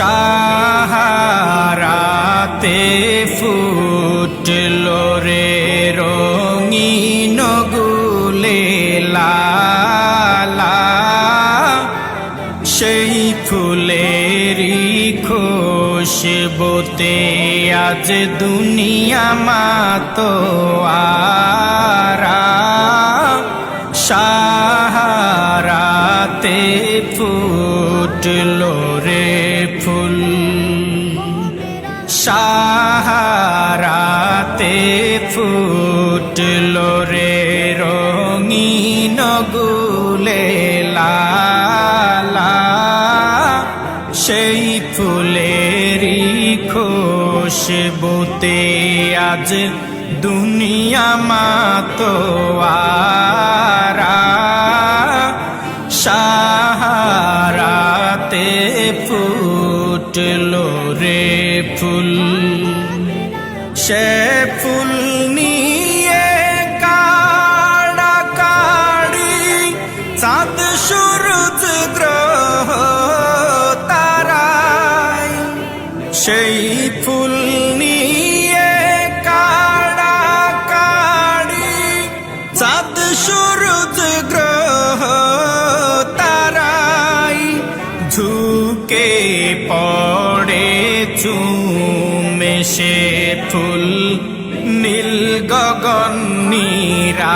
সাহারাতে ফুটল রে রঙিন গুলে লালা। সেই ফুলেরই খুশবুতে আজ দুনিয়া মাতো আরা। সাহারাতে ফুটল ফুটল রে রঙিন গুলে লালা। সেই ফুলেরই খুশবুতে আজ দুনিয়া মাতো আরা। সাহারাতে ফুটল রে ফুল। সে ফুল নিয়ে কাড়া কাড়ি চাঁদ সূরজ গ্রহ তারাই সেই ফুল নিয়ে ফুল নীল গগন নিরালা,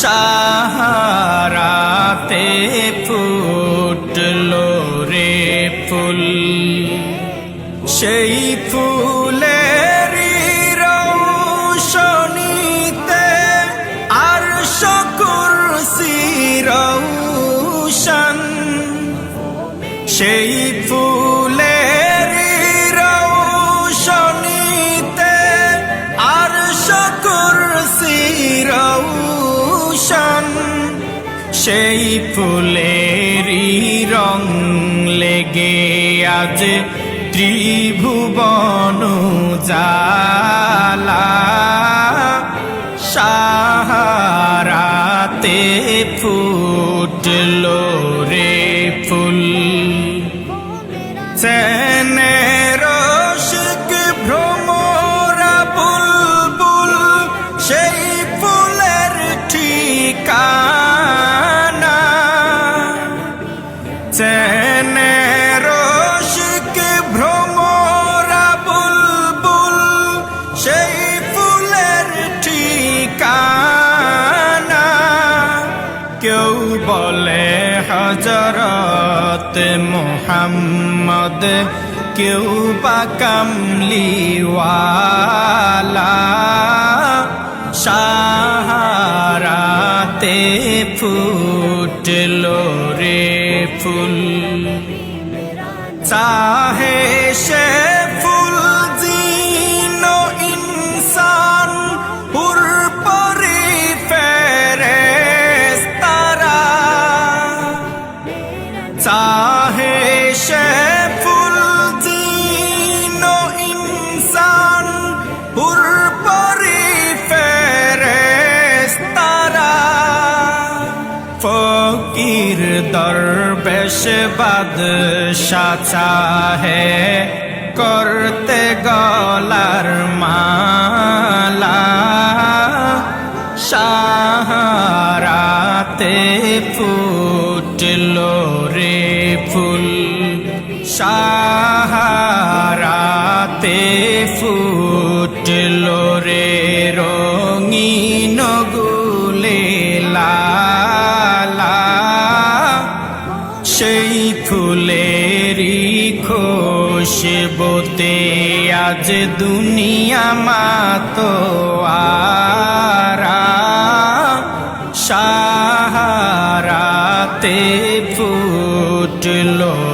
সাহারাতে ফুটল রে ফুল। সেই ফুলের রৌশনীতে আর শকুর সিরৌশন সেই ফুলের সেই ফুলেরই রং লেগে আজ ত্রিভুবন জালা সাহারাতে ফুটল বলে হজরত মোহাম্মদ কেউ বা কামলিওয়ালা সাহারাতে ফুটল রে ফুল। চাহে সে ফকির দরবেশ বাদশাহ চাহে করতে গলার মালা সাহারাতে ফুটল রে ফুল। সাহারাতে সেবতে আজ দুনিয়া মাতো আরা। সাহারাতে ফুটলো